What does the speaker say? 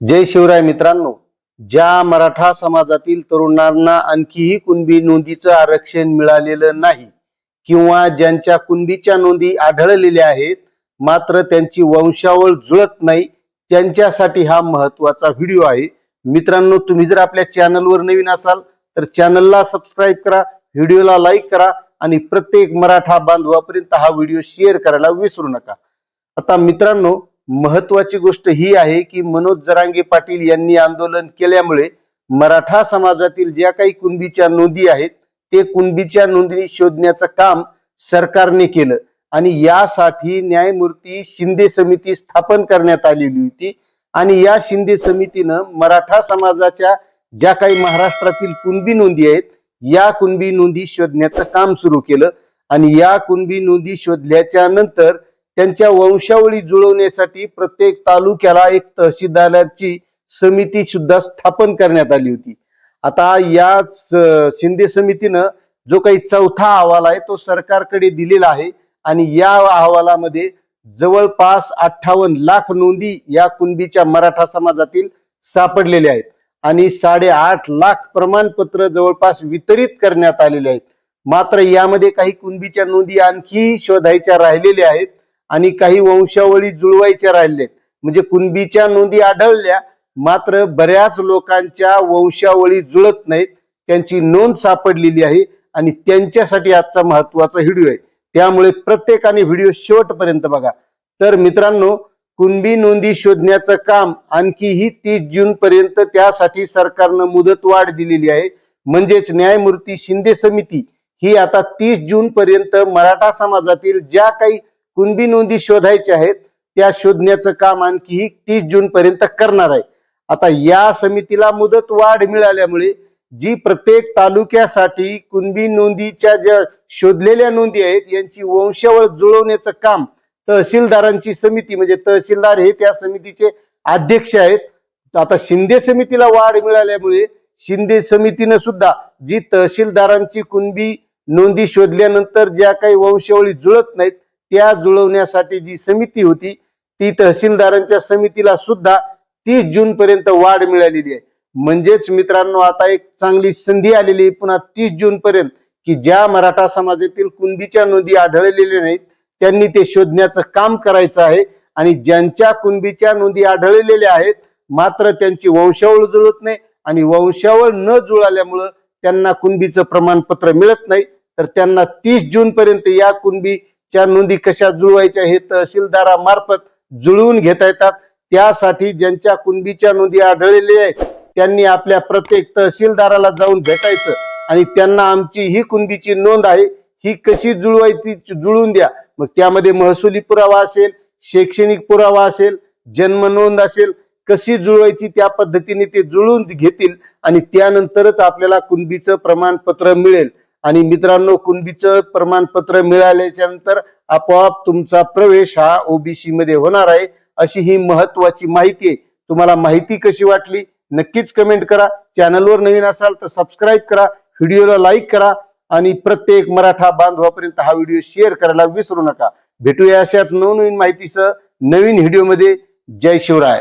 जय शिवराय मित्रांनो. ज्या मराठा समाजातील तरुणांना आणखीही कुणबी नोंदीचं आरक्षण मिळालेलं नाही किंवा ज्यांच्या कुणबीच्या नोंदी आढळलेल्या आहेत मात्र त्यांची वंशावळ जुळत नाही त्यांच्यासाठी हा महत्त्वाचा व्हिडिओ आहे. मित्रांनो तुम्ही जर आपल्या चॅनलवर नवीन असाल तर चॅनलला सबस्क्राईब करा व्हिडिओला लाईक करा आणि प्रत्येक मराठा बांधवापर्यंत हा व्हिडिओ शेअर करायला विसरू नका. आता मित्रांनो महत्वाची गोष्ट ही आहे की मनोज जरांगे पाटील यांनी आंदोलन केल्यामुळे मराठा समाजातील ज्या काही कुणबीच्या नोंदी आहेत ते कुणबीच्या नोंदणी शोधण्याचं काम सरकारने केलं. आणि यासाठी न्यायमूर्ती शिंदे समिती स्थापन करण्यात आलेली होती. आणि या शिंदे समितीनं मराठा समाजाच्या ज्या काही महाराष्ट्रातील कुणबी नोंदी आहेत या कुणबी नोंदी शोधण्याचं काम सुरू केलं. आणि या कुणबी नोंदी शोधल्याच्या नंतर त्यांच्या वंशावळी जुळवण्यासाठी प्रत्येक तालुक्याला एक तहसीलदाराची समिती सुद्धा स्थापन करण्यात आली होती. आता या शिंदे समितीनं जो काही चौथा अहवाल आहे तो सरकारकडे दिलेला आहे आणि या अहवालामध्ये जवळपास अठ्ठावन्न लाख नोंदी या कुणबीच्या मराठा समाजातील सापडलेल्या आहेत आणि साडेआठ लाख प्रमाणपत्र जवळपास वितरित करण्यात आलेले आहेत. मात्र यामध्ये काही कुणबीच्या नोंदी आणखी शोधायच्या राहिलेल्या आहेत. आणि काही वंशावळी जुळवायच्या राहिल्या आहेत म्हणजे कुणबीच्या नोंदी आढळल्या मात्र बऱ्याच लोकांच्या वंशावळी जुळत नाहीत. त्यांची नोंद सापडलेली आहे आणि त्यांच्यासाठी आजचा महत्त्वाचा व्हिडिओ आहे. त्यामुळे प्रत्येकाने व्हिडिओ शेवटपर्यंत बघा. तर मित्रांनो कुणबी नोंदी शोधण्याचं काम आणखीही तीस जून पर्यंत त्यासाठी सरकारनं मुदत वाढ दिलेली आहे. म्हणजेच न्यायमूर्ती शिंदे समिती ही आता तीस जून पर्यंत मराठा समाजातील ज्या काही कुणबी नोंदी शोधायच्या आहेत त्या शोधण्याचं काम आणखीही तीस जून पर्यंत करणार आहे. आता या समितीला मुदत वाढ मिळाल्यामुळे जी प्रत्येक तालुक्यासाठी कुणबी नोंदीच्या ज्या शोधलेल्या नोंदी आहेत यांची वंशावळ जुळवण्याचं काम तहसीलदारांची समिती म्हणजे तहसीलदार हे त्या समितीचे अध्यक्ष आहेत. आता शिंदे समितीला वाढ मिळाल्यामुळे शिंदे समितीनं सुद्धा जी तहसीलदारांची कुणबी नोंदी शोधल्यानंतर ज्या काही वंशावळी जुळत नाहीत त्या जुळवण्यासाठी जी समिती होती ती तहसीलदारांच्या समितीला सुद्धा तीस जून पर्यंत वाढ मिळालेली आहे. म्हणजेच मित्रांनो आता एक चांगली संधी आलेली आहे. पुन्हा तीस जून पर्यंत की ज्या मराठा समाजातील कुणबीच्या नोंदी आढळलेल्या नाहीत त्यांनी ते शोधण्याचं काम करायचं आहे. आणि ज्यांच्या कुणबीच्या नोंदी आढळलेल्या आहेत मात्र त्यांची वंशावळ जुळत नाही आणि वंशावळ न जुळाल्यामुळं त्यांना कुणबीचं प्रमाणपत्र मिळत नाही. तर त्यांना तीस जून पर्यंत या च्या नोंदी कशा जुळवायच्या हे तहसीलदारामार्फत जुळवून घेता येतात. त्यासाठी ज्यांच्या कुणबीच्या नोंदी आढळलेल्या आहेत त्यांनी आपल्या प्रत्येक तहसीलदाराला जाऊन भेटायचं आणि त्यांना आमची ही कुणबीची नोंद आहे ही कशी जुळवायची जुळवून द्या. मग त्यामध्ये महसुली पुरावा असेल शैक्षणिक पुरावा असेल जन्म नोंद असेल कशी जुळवायची त्या पद्धतीने ते जुळवून घेतील आणि त्यानंतरच आपल्याला कुणबीचं प्रमाणपत्र मिळेल. आणि मित्रांनो कुणबीचं प्रमाणपत्र मिळाल्याच्या नंतर आपोआप तुमचा प्रवेश हा ओबीसी मध्ये होणार आहे अशी ही महत्वाची माहिती आहे. तुम्हाला माहिती कशी वाटली नक्कीच कमेंट करा. चॅनलवर नवीन असाल तर सबस्क्राईब करा व्हिडिओला लाईक करा आणि प्रत्येक मराठा बांधवापर्यंत हा व्हिडिओ शेअर करायला विसरू नका. भेटूया अशात नवनवीन माहितीसह नवीन व्हिडिओमध्ये. जय शिवराय.